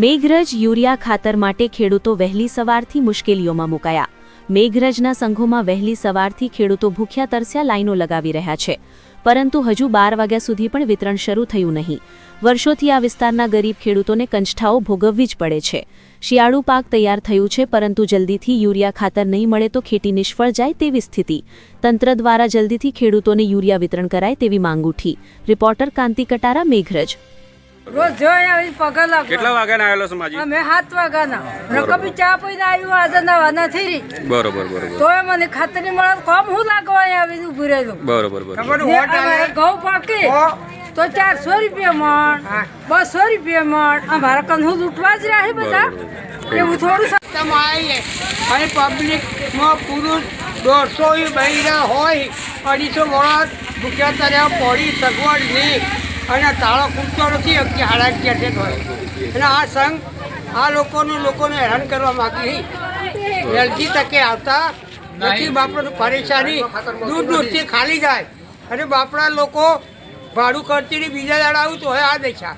Meghraj urea ખાતર માટે ખેડૂતો વહેલી સવારથી મુશ્કેલીઓમાં મુકાયા. મેઘરજના સંઘોમાં વહેલી સવારથી ખેડૂતો ભૂખ્યા તરસ્યા લાઈનો લગાવી રહ્યા છે. પરંતુ હજુ બાર વાગ્યા સુધી પણ વિતરણ શરૂ થયું નહીં. વર્ષોથી આ વિસ્તારના ગરીબ ખેડૂતોને કંચઠાઓ ભોગવવી જ પડે છે. શિયાળુ પાક તૈયાર થયું છે, પરંતુ જલ્દીથી યુરિયા ખાતર નહીં મળે તો ખેતી નિષ્ફળ જાય તેવી સ્થિતિ. તંત્ર દ્વારા જલ્દીથી ખેડૂતોને યુરિયા વિતરણ કરાય તેવી માંગ ઉઠી. રિપોર્ટર કાંતિ કટારા, મેઘરજ. રોજ જોઈ આવી પગાર કેટલા વાગ્યાના આવેલો છે માજી? અમે સાત વાગ્યાના. રકબી ચા પીને આવ્યું આજે નવા નથી રહી બરોબર બરોબર. તોય મને ખાતરી મળે તો કોમ હું લાગવા આવી ઊભી રહેલું? બરોબર બરોબર. અમારે ઘઉં પાકે. તો ચારસો રૂપિયા મણ બસો રૂપિયા મણ. અમારા કન હું લૂંટવા જ રહે બધા? એવું થોડું સા- આવીએ અને પબ્લિકમાં પુરુષ દોઢસો બહેરા હોય. અઢીસો વર્ષ ભૂખ્યા તર્યા પડી સગવડ નહીં. અને તાળો ખૂટતો નથી અગિયાર સાડા અગિયાર છે હોય. અને આ સંઘ આ લોકોનું લોકોને હેરાન કરવા માગી. વહેલથી તકે આવતા નથી બાપડાની પરેશાની દૂર દૂરથી ખાલી જાય. અને બાપડા લોકો ભાડું કરતી બીજા દાડા આવું તો હવે આ દશા.